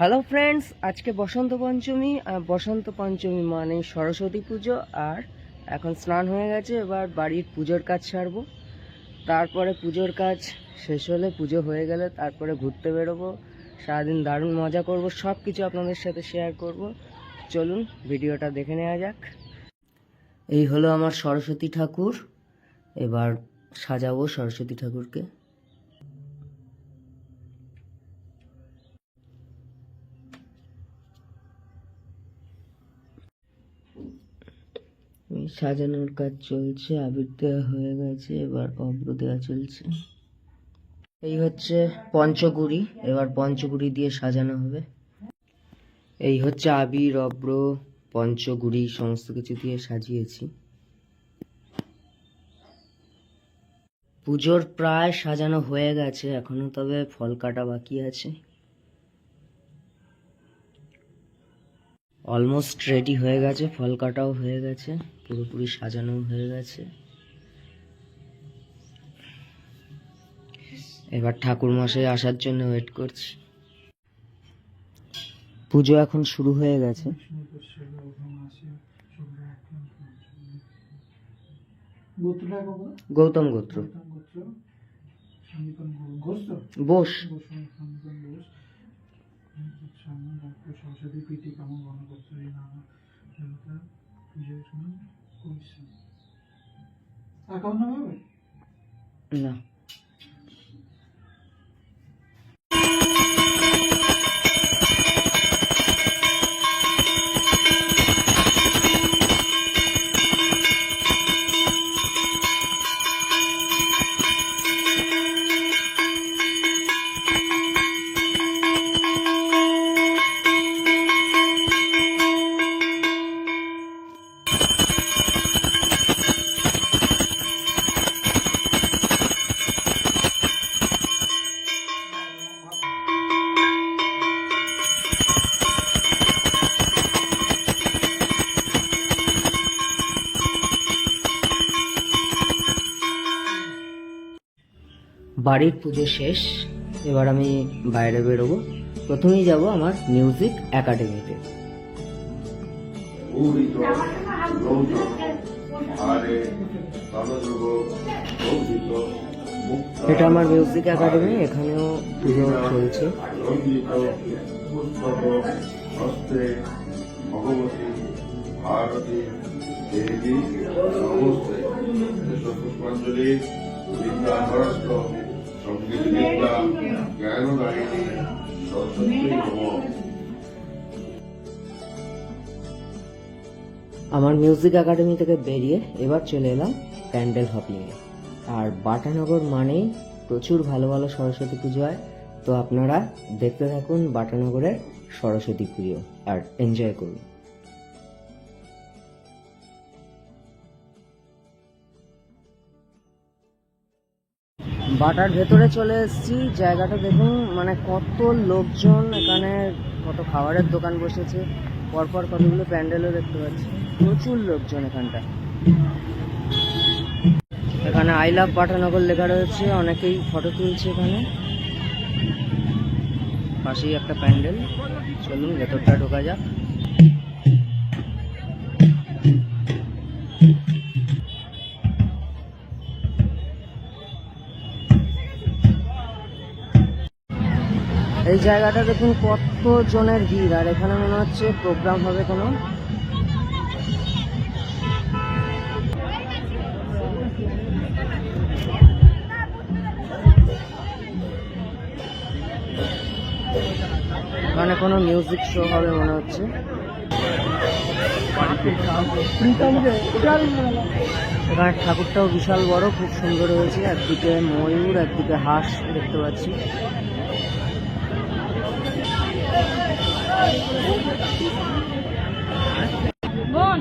Hello friends আজকে বসন্ত পঞ্চমী বসন্ত পঞ্চমী মানে সরস্বতী পুজো, আর এখন স্নান হয়ে গেছে, এবার বাড়ির পুজোর কাজ সারবো। তারপরে পুজোর কাজ শেষ হলে পুজো হয়ে গেলে তারপরে ঘুরতে বেরোবো। সারাদিন দারুণ মজা করব সব কিছু আপনাদের সাথে শেয়ার করব। চলুন, ভিডিওটা দেখে নেওয়া যাক। এই হলো আমার সরস্বতী ঠাকুর। এবার সাজাবো সরস্বতী ঠাকুরকে। সাজানোর কাজ চলছে আবির দেওয়া হয়ে গেছে, এবার অব্র দেওয়া চলছে। এই হচ্ছে পঞ্চগুড়ি, এবার পঞ্চগুড়ি দিয়ে সাজানো হবে। এই হচ্ছে আবির, অব্র, পঞ্চগুড়ি, সমস্ত কিছু দিয়ে সাজিয়েছি। পুজোর প্রায় সাজানো হয়ে গেছে, এখনও তবে ফল কাটা বাকি আছে। অলমোস্ট রেডি হয়ে গেছে ফল কাটাও হয়ে গেছে পুরোপুরি সাজানো হয়ে গেছে। এবার ঠাকুর মশাই আসার জন্য ওয়েট করছি। পুজো এখন শুরু হয়ে গেছে। গৌতম গোত্র। বোস। সামনে ডাক্তার সরস্বতী প্রীতি কামন গণগোত্র এই জনতা? পুজোর সময় করছে অ্যাকাউন্ট নাম্বার না। বাড়ির পুজো শেষ, এবার আমি বাইরে বেরোবো। প্রথমেই যাব আমার মিউজিক একাডেমিতে এটা আমার মিউজিক একাডেমি এখানেও পুজো চলছে। ভারতী দেবী পুষ্পাঞ্জলি আমার মিউজিক একাডেমি থেকে বেরিয়ে এবার চলে এলাম প্যান্ডেল হপিংয়ে আর বাটানগর মানেই প্রচুর ভালো ভালো সরস্বতী পুজো হয়। তো আপনারা দেখতে থাকুন বাটানগরের সরস্বতী পুজো আর এনজয় করুন। বাটার ভেতরে চলে এসেছি। জায়গাটা দেখুন মানে কত লোকজন এখানে, কত খাবারের দোকান বসেছে। পরপর কতগুলো প্যান্ডেলও দেখতে পাচ্ছি। প্রচুর লোকজন এখানটা। এখানে আই লাভ পাঠানগর লেখা রয়েছে, অনেকেই ফটো তুলছে এখানে। পাশেই একটা প্যান্ডেল। চলুন, ভেতরটা ঢোকা যাক। এই জায়গাটা দেখুন কত জনের ভিড়, আর এখানে মনে হচ্ছে প্রোগ্রাম হবে কোনো। এখানে কোনো মিউজিক শো হবে মনে হচ্ছে। এখানে ঠাকুরটাও বিশাল বড়, খুব সুন্দর হয়েছে। একদিকে ময়ূর, একদিকে হাঁস দেখতে পাচ্ছি। বোন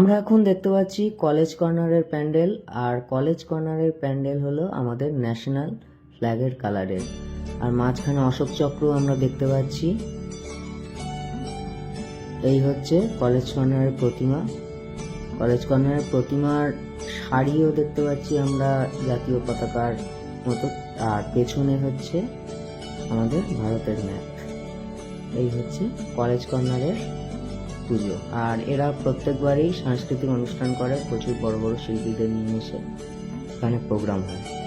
আমরা এখন দেখতে পাচ্ছি কলেজ কর্নারের প্যান্ডেল, আর কলেজ কর্নারের প্যান্ডেল হলো আমাদের ন্যাশনাল ফ্ল্যাগের কালারের আর মাঝখানে অশোক চক্র আমরা দেখতে পাচ্ছি। এই হচ্ছে কলেজ কর্নারের প্রতিমা। কলেজ কর্নারের প্রতিমার শাড়িও দেখতে পাচ্ছি আমরা জাতীয় পতাকার মতো। আর পেছনে হচ্ছে আমাদের ভারতের ম্যাপ এই হচ্ছে কলেজ কর্নারের পুজো। আর এরা প্রত্যেকবারই সাংস্কৃতিক অনুষ্ঠান করে, প্রচুর বড় বড় শিল্পীদের নিয়ে এসে এখানে প্রোগ্রাম হয়।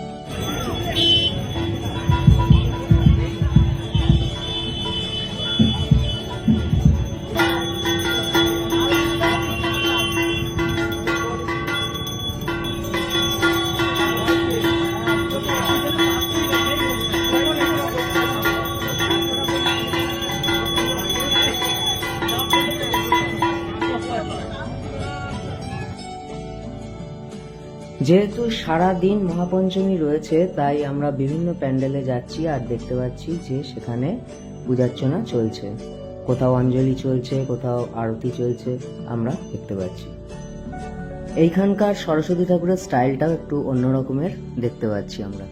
যেহেতু সারা দিন মহাপঞ্চমী রয়েছে, তাই আমরা বিভিন্ন প্যান্ডেলে যাচ্ছি আর দেখতে পাচ্ছি যে সেখানে পূজার্চনা চলছে। কোথাও অঞ্জলি চলছে, কোথাও আরতি চলছে, আমরা দেখতে পাচ্ছি। এইখানকার সরস্বতী ঠাকুরের স্টাইলটাও একটু অন্য রকমের দেখতে পাচ্ছি আমরা।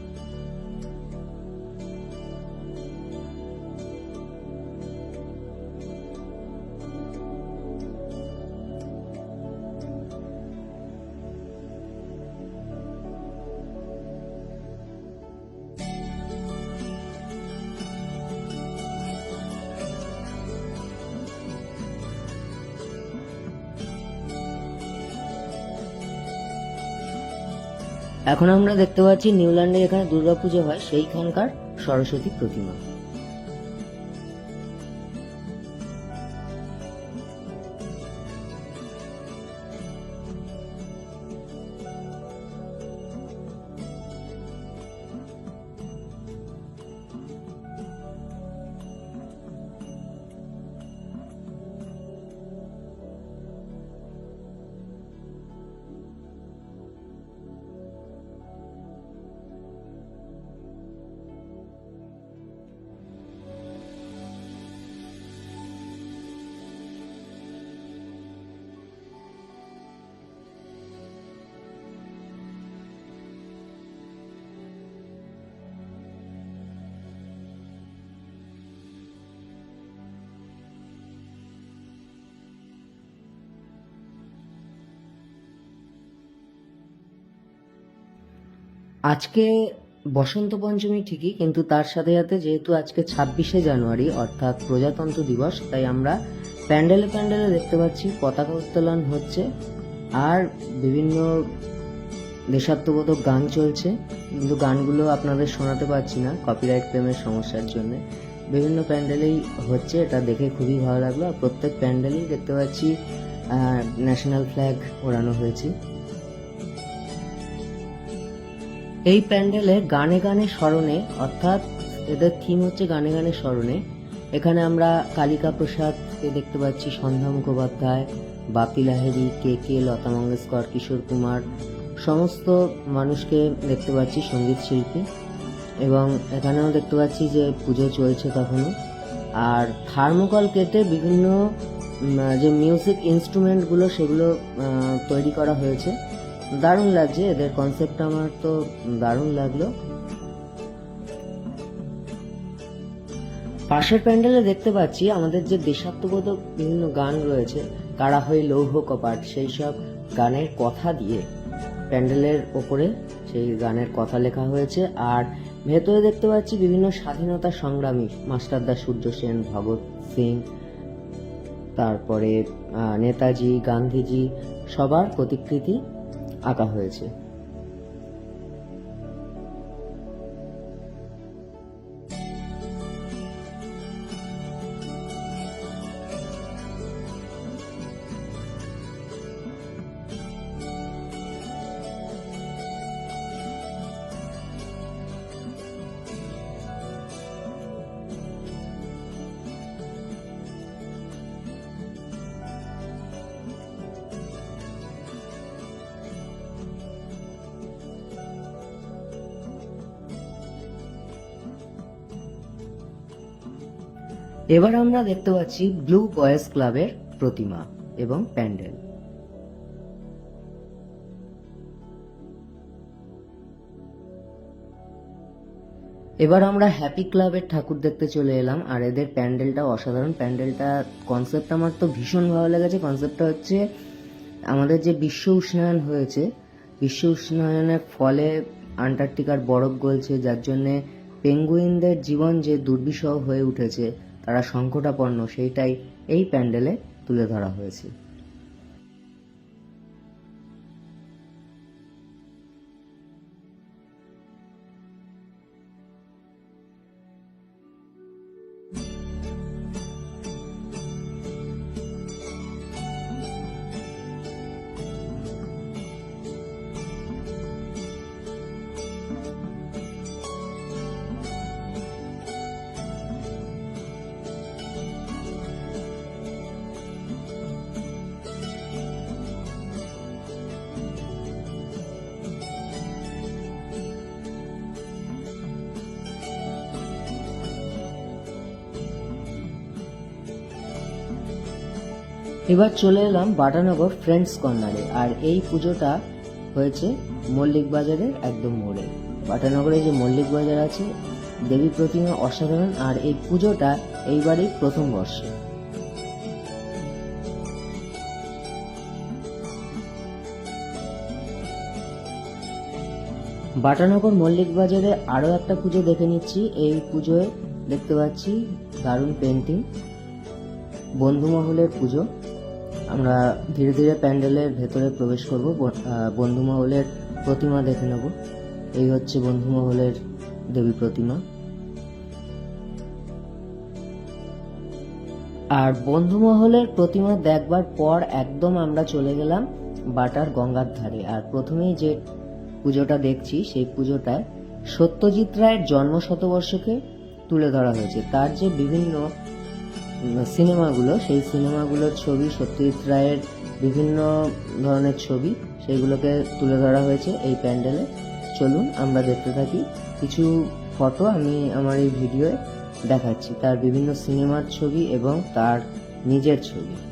এখন আমরা দেখতে পাচ্ছি নিউল্যান্ডে এখানে দুর্গাপুজো হয় সেইখানকার সরস্বতী প্রতিমা। আজকে বসন্ত পঞ্চমী ঠিকই, কিন্তু তার সাথে সাথে যেহেতু আজকে ছাব্বিশে জানুয়ারি, অর্থাৎ প্রজাতন্ত্র দিবস, তাই আমরা প্যান্ডেলে প্যান্ডেলে দেখতে পাচ্ছি, পতাকা উত্তোলন হচ্ছে, আর বিভিন্ন দেশাত্মবোধক গান চলছে, কিন্তু গানগুলো আপনাদের শোনাতে পারছি না কপিরাইট ক্লেমের সমস্যার জন্য। বিভিন্ন প্যান্ডেলেই হচ্ছে, এটা দেখে খুবই ভালো লাগল, আর প্রত্যেক প্যান্ডেলেই দেখতে পাচ্ছি ন্যাশনাল ফ্ল্যাগ ওড়ানো হয়েছে। এই প্যান্ডেলে গানে গানে স্মরণে, অর্থাৎ এদের থিম হচ্ছে গানে গানে স্মরণে। এখানে আমরা কালিকা প্রসাদকে দেখতে পাচ্ছি, সন্ধ্যা মুখোপাধ্যায়, বাপি লাহেরি কে কে, লতা মঙ্গেশকর, কিশোর কুমার, সমস্ত মানুষকে দেখতে পাচ্ছি সংগীত শিল্পী। এবং এখানেও দেখতে পাচ্ছি যে পুজো চলছে তখনও। আর থার্মোকল কেটে বিভিন্ন যে মিউজিক ইনস্ট্রুমেন্টগুলো সেগুলো তৈরি করা হয়েছে। দারুণ লাগছে, এদের কনসেপ্টটা আমার তো দারুণ লাগল। পাশের প্যান্ডেলে দেখতে পাচ্ছি আমাদের যে দেশাত্মবোধক বিভিন্ন গান রয়েছে, কারা হই লৌহ কপাট, সেই সব গানের কথা দিয়ে প্যান্ডেলের ওপরে সেই গানের কথা লেখা হয়েছে। আর ভেতরে দেখতে পাচ্ছি বিভিন্ন স্বাধীনতা সংগ্রামী মাস্টারদা সূর্য সেন, ভগৎ সিং, তারপরে নেতাজি, গান্ধীজি, সবার প্রতিকৃতি আঁকা হয়েছে। এবার আমরা দেখতে পাচ্ছি ব্লু বয়েজ ক্লাবের প্রতিমা এবং প্যান্ডেল। এবার আমরা হ্যাপি ক্লাবের ঠাকুর দেখতে চলে এলাম, আর এদের প্যান্ডেলটা অসাধারণ। প্যান্ডেলটা কনসেপ্ট আমার তো ভীষণ ভালো লেগেছে। কনসেপ্টটা হচ্ছে আমাদের যে বিশ্ব উষ্ণায়ন হয়েছে, বিশ্ব উষ্ণায়নের ফলে আন্টার্কটিকার বরফ গলছে, যার জন্যে পেঙ্গুইনদের জীবন যে দুর্বিষহ হয়ে উঠেছে তারা সংকটাপন্ন সেইটাই এই প্যান্ডেলে তুলে ধরা হয়েছে। এবার চলে এলাম বাটানগর ফ্রেন্ডস কর্নারে আর এই পুজোটা হয়েছে মল্লিক বাজারের একদম মোড়ে। বাটানগরে যে মল্লিক বাজার আছে, দেবী প্রতিমা অসাধারণ। আর এই পুজোটা এইবারই প্রথম বর্ষে। বাটানগর মল্লিক বাজারে আরও একটা পুজো দেখে নিচ্ছি। এই পুজোয় দেখতে পাচ্ছি দারুণ পেন্টিং বন্ধুমহলের পুজো। আমরা ধীরে ধীরে প্যান্ডেলের ভেতরে প্রবেশ করব। ব- আহ, বন্ধুমহলের প্রতিমা দেখে নেব। এই হচ্ছে বন্ধুমহলের দেবী প্রতিমা। আর বন্ধুমহলের প্রতিমা দেখবার পর একদম আমরা চলে গেলাম বাটার গঙ্গার ধারে। আর প্রথমেই যে পুজোটা দেখছি সেই পুজোটায় সত্যজিৎ রায়ের জন্ম শতবর্ষকে তুলে ধরা হয়েছে। তার যে বিভিন্ন সিনেমাগুলো, সেই সিনেমাগুলোর ছবি সত্যজিৎ রায়ের বিভিন্ন ধরনের ছবি, সেইগুলোকে তুলে ধরা হয়েছে এই প্যান্ডেলে। চলুন, আমরা দেখতে থাকি। কিছু ফটো আমি আমার এই ভিডিওয়ে দেখাচ্ছি। তার বিভিন্ন সিনেমার ছবি এবং তার নিজের ছবি।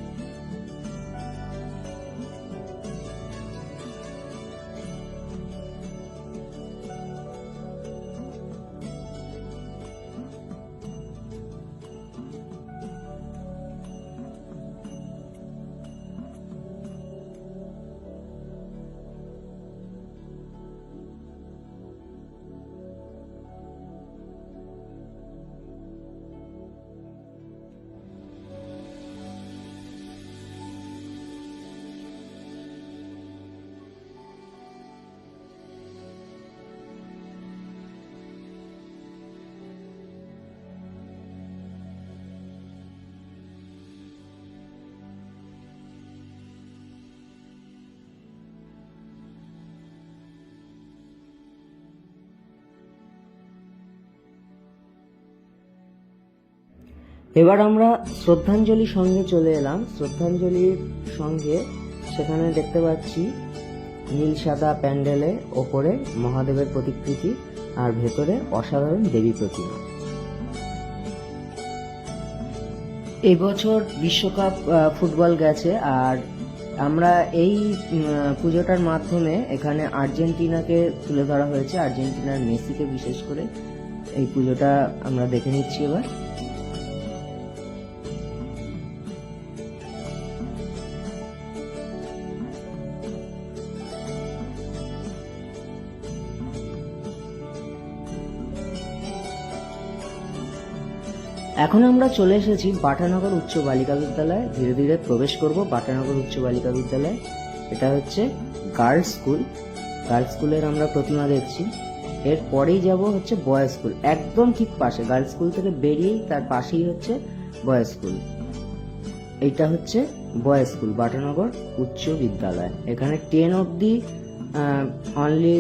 এবার আমরা শ্রদ্ধাঞ্জলি সঙ্গে চলে এলাম। শ্রদ্ধাঞ্জলির সঙ্গে সেখানে দেখতে পাচ্ছি নীল সাদা প্যান্ডেলে ওপরে মহাদেবের প্রতিকৃতি আর ভেতরে অসাধারণ দেবী প্রতিমা। এবছর বিশ্বকাপ ফুটবল গেছে আর আমরা এই পুজোটার মাধ্যমে এখানে আর্জেন্টিনাকে তুলে ধরা হয়েছে। আর্জেন্টিনার মেসিকে বিশেষ করে এই পুজোটা আমরা দেখে নিচ্ছি এবার। এখন আমরা চলে এসেছি বাটানগর উচ্চ বালিকা বিদ্যালয়ে। ধীরে ধীরে প্রবেশ করব বাটানগর উচ্চ বালিকা বিদ্যালয়ে। এটা হচ্ছে গার্লস স্কুল গার্লস স্কুলের আমরা প্রতিমা দেখছি। এর পরেই যাব হচ্ছে বয়েজ স্কুল একদম ঠিক পাশে। গার্লস স্কুল থেকে বেরিয়েই তার পাশেই হচ্ছে বয়েজ স্কুল এইটা হচ্ছে বয়েজ স্কুল বাটানগর উচ্চ বিদ্যালয়। এখানে টেন অবধি অনলি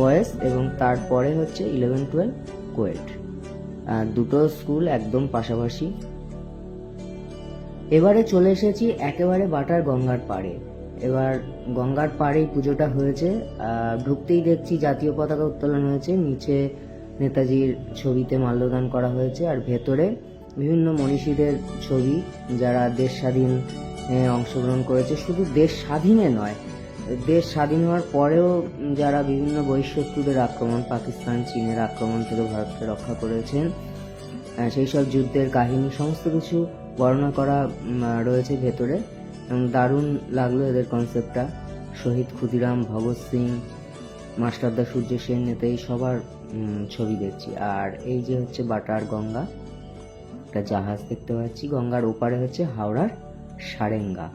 বয়েজ এবং তারপরে হচ্ছে ইলেভেন টুয়েলভ কোয়েট আর দুটো স্কুল একদম পাশাপাশি। এবারে চলে এসেছি একেবারে বাটার গঙ্গার পাড়ে। এবার গঙ্গার পাড়েই পুজোটা হয়েছে। ঢুকতেই দেখছি জাতীয় পতাকা উত্তোলন হয়েছে। নিচে নেতাজির ছবিতে মাল্যদান করা হয়েছে আর ভেতরে বিভিন্ন মনীষীদের ছবি যারা দেশ স্বাধীন অংশগ্রহণ করেছে। শুধু দেশ স্বাধীনে নয় দেশ স্বাধীন হওয়ার পরেও যারা বিভিন্ন বহিঃশত্রুদের আক্রমণ, পাকিস্তান, চীনের আক্রমণ থেকে ভারতকে রক্ষা করেছেন সেই সব যুদ্ধের কাহিনী, সমস্ত কিছু বর্ণনা করা রয়েছে ভেতরে এবং দারুণ লাগল এদের কনসেপ্টটা শহীদ ক্ষুদিরাম, ভগৎ সিং মাস্টারদা সূর্য সেন নেতা, এই সবার ছবি দেখছি। আর এই যে হচ্ছে বাটার গঙ্গা, একটা জাহাজ দেখতে পাচ্ছি। গঙ্গার ওপারে হচ্ছে হাওড়ার সারেঙ্গা।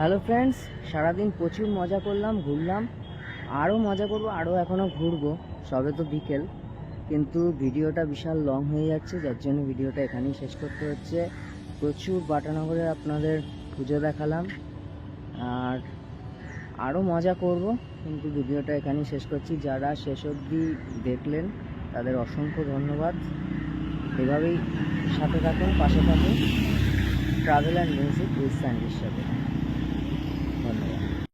হ্যালো ফ্রেন্ডস সারাদিন প্রচুর মজা করলাম, ঘুরলাম। আরও মজা করব আরও এখনও ঘুরবো, সবে তো বিকেল। কিন্তু ভিডিওটা বিশাল লং হয়ে যাচ্ছে, যার জন্য ভিডিওটা এখানেই শেষ করতে হচ্ছে। প্রচুর বাটানগরে আপনাদের পুজো দেখালাম। আর আরও মজা করব, কিন্তু ভিডিওটা এখানেই শেষ করছি। যারা শেষ অবধি দেখলেন, তাদের অসংখ্য ধন্যবাদ। এভাবেই সাথে থাকুন, পাশে থাকুন। ট্রাভেল অ্যান্ড মিউজিক উইথ স্যান্ডির সাথে